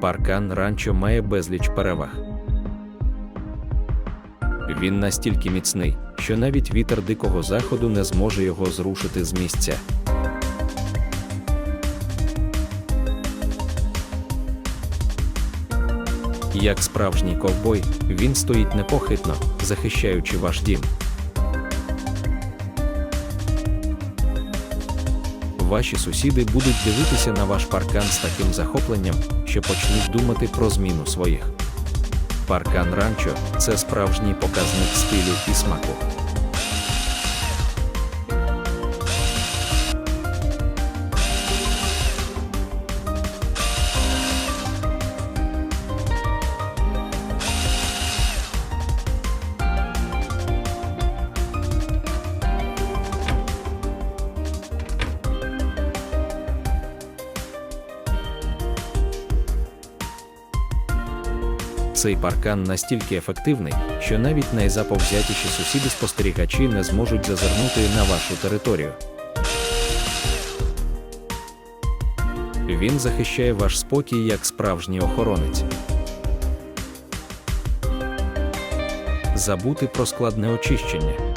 Паркан ранчо має безліч переваг. Він настільки міцний, що навіть вітер дикого заходу не зможе його зрушити з місця. Як справжній ковбой, він стоїть непохитно, захищаючи ваш дім. Ваші сусіди будуть дивитися на ваш паркан з таким захопленням, що почнуть думати про зміну своїх. Паркан ранчо це справжній показник стилю і смаку. Цей паркан настільки ефективний, що навіть найзаповзятіші сусіди-спостерігачі не зможуть зазирнути на вашу територію. Він захищає ваш спокій як справжній охоронець. Забути про складне очищення.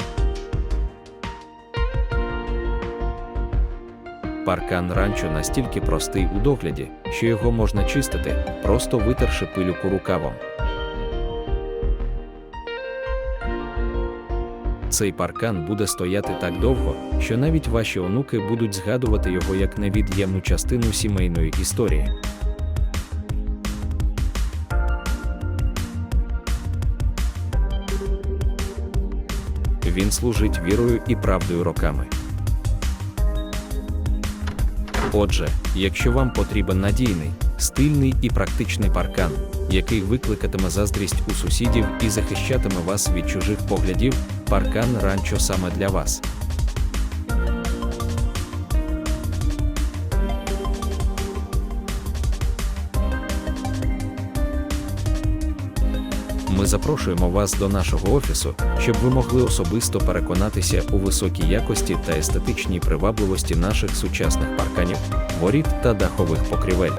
Паркан ранчо настільки простий у догляді, що його можна чистити, просто витерши пилюку рукавом. Цей паркан буде стояти так довго, що навіть ваші онуки будуть згадувати його як невід'ємну частину сімейної історії. Він служить вірою і правдою роками. Отже, якщо вам потрібен надійний, стильний і практичний паркан, який викликатиме заздрість у сусідів і захищатиме вас від чужих поглядів, паркан ранчо саме для вас. Ми запрошуємо вас до нашого офісу, щоб ви могли особисто переконатися у високій якості та естетичній привабливості наших сучасних парканів, воріт та дахових покрівель.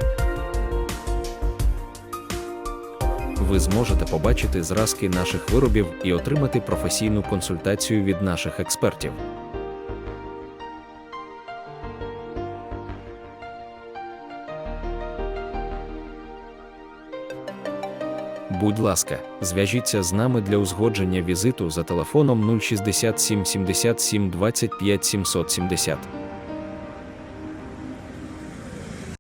Ви зможете побачити зразки наших виробів і отримати професійну консультацію від наших експертів. Будь ласка, зв'яжіться з нами для узгодження візиту за телефоном 067 77 25 770.